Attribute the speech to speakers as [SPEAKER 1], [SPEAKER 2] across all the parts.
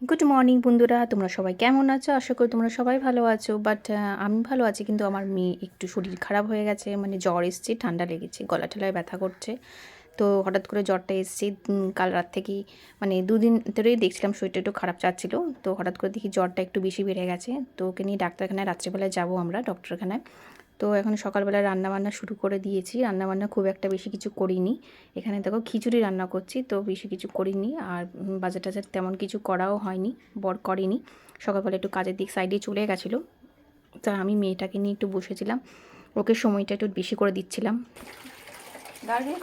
[SPEAKER 1] Good morning বন্ধুরা। তোমরা সবাই কেমন আছো? আশা করি তোমরা সবাই ভালো আছো। বাট আমি ভালো আছি, কিন্তু আমার মেয়ে একটু শরীর খারাপ হয়ে গেছে। মানে জ্বর এসছে, ঠান্ডা লেগেছে, গলা ঠেলায় ব্যথা করছে। তো হঠাৎ করে জ্বরটা এসছে। কাল রাত থেকেই মানে দুদিন ধরেই দেখছিলাম শরীরটা একটু খারাপ যাচ্ছিল তো হঠাৎ করে দেখি জ্বরটা একটু বেশি বেড়ে গেছে। তো ওকে নিয়ে ডাক্তারখানায় রাত্রেবেলায় যাব আমরা, ডক্টরখানায়। তো এখন সকালবেলা রান্নাবান্না শুরু করে দিয়েছি। রান্নাবান্না খুব একটা বেশি কিছু করিনি। এখানে দেখো খিচুড়ি রান্না করছি, তো বেশি কিছু করিনি আর বাজার টাজার তেমন কিছু করাও হয়নি, বর করিনি। সকালবেলা একটু কাজের দিক সাইডে চলে গেছিল। তা আমি মেয়েটাকে নিয়ে একটু বসেছিলাম। ওকে সময়টা একটু বেশি করে দিচ্ছিলাম। গার্গেল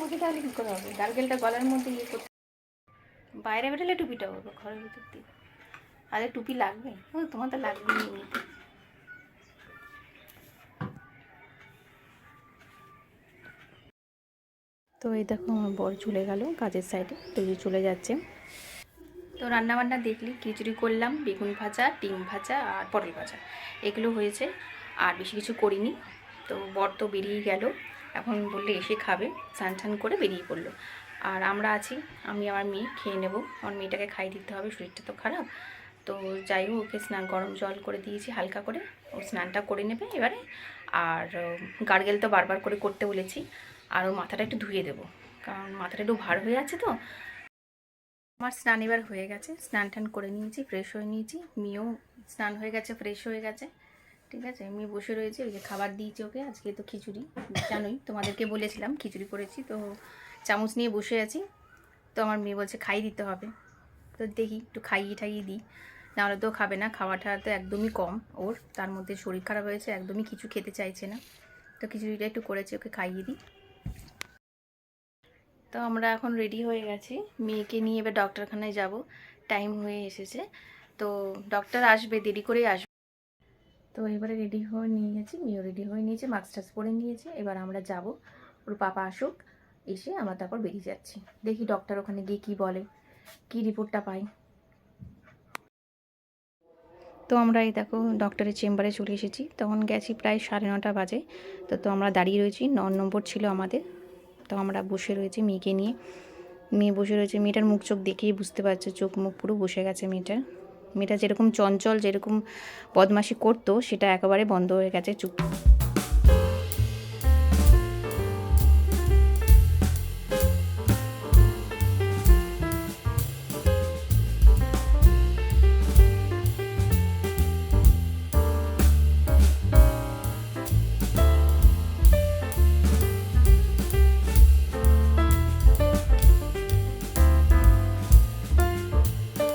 [SPEAKER 1] মুখে তাহলে কী করে হবে? গার্গেলটা মধ্যে ইয়ে বাইরে বেরোলে টুপিটা হবে ঘরের ভিতর দিয়ে। আরে টুপি লাগবে? তোমার তো লাগবে তো এই দেখো আমার বর চলে গেল কাজের সাইডে তো চলে যাচ্ছে। তো রান্নাবান্না দেখলি, খিচুড়ি করলাম, বেগুন ভাজা, ডিম ভাজা আর পটল ভাজা। এগুলো হয়েছে, আর বেশি কিছু করিনি। তো বর তো বেরিয়ে গেল, এখন বললে এসে খাবে, স্নান টান করে বেরিয়ে পড়ল। আর আমরা আছি, আমি আমার মেয়ে খেয়ে নেব। আমার মেয়েটাকে খাইয়ে দিতে হবে, শরীরটা তো খারাপ। তো যাই হোক, ওকে স্নান, গরম জল করে দিয়েছি হালকা করে। ও স্নানটা করে নেবে এবারে। আর গার্গেল তো বারবার করে করতে বলেছি। আর ওর মাথাটা একটু ধুয়ে দেবো। কারণ মাথাটা একটু ভার হয়ে আছে তো। আমার স্নান এবার হয়ে গেছে। স্নান টান করে নিয়েছি ফ্রেশ হয়ে নিয়েছি। মেয়েও স্নান হয়ে গেছে ফ্রেশ হয়ে গেছে। ঠিক আছে? মেয়ে বসে রয়েছে ওই যে খাবার দিয়েছি ওকে। আজকে তো খিচুড়ি, জানোই, তোমাদেরকে বলেছিলাম খিচুড়ি করেছি। তো চামচ নিয়ে বসে আছি। তো আমার মেয়ে বলছে খাইয়ে দিতে হবে। তো দেখি, একটু খাইয়ে ঠাইয়ে দিই। নাহলে তো খাবে না, খাওয়াটা তো একদমই কম ওর। তার মধ্যে শরীর খারাপ হয়েছে, একদমই কিছু খেতে চাইছে না। তো খিচুড়িটা একটু করেছি, ওকে খাইয়ে দিই। তো আমরা এখন রেডি হয়ে গেছি। মেয়েকে নিয়ে এবার ডক্টরখানায় যাব। টাইম হয়ে এসেছে। তো ডক্টর আসবে, দেরি করেই আসবে। তো এবারে রেডি হয়ে নিয়ে গেছি, মেয়েও রেডি হয়ে নিয়েছে মাস্ক টাস্ক পরে নিয়েছে। এবার আমরা যাব। ওর পাপা আসুক, এসে আমরা তারপর বেরিয়ে যাচ্ছি। দেখি ডক্টর ওখানে গিয়ে কি বলে, কি রিপোর্টটা পাই তো আমরা এই দেখো ডক্টরের চেম্বারে চলে এসেছি। তখন গেছি প্রায় সাড়ে নটা বাজে। তো তো আমরা দাঁড়িয়ে রয়েছি, ন নম্বর ছিল আমাদের। তো আমরা বসে রয়েছি মেয়েকে নিয়ে। মেয়ে বসে রয়েছে, মেয়েটার মুখ চোখ দেখেই বুঝতে পারছে, চোখ মুখ পুরো বসে গেছে মেয়েটার। মেয়েটা যেরকম চঞ্চল, যেরকম বদমাশি করতো, সেটা একেবারে বন্ধ হয়ে গেছে, চুপ।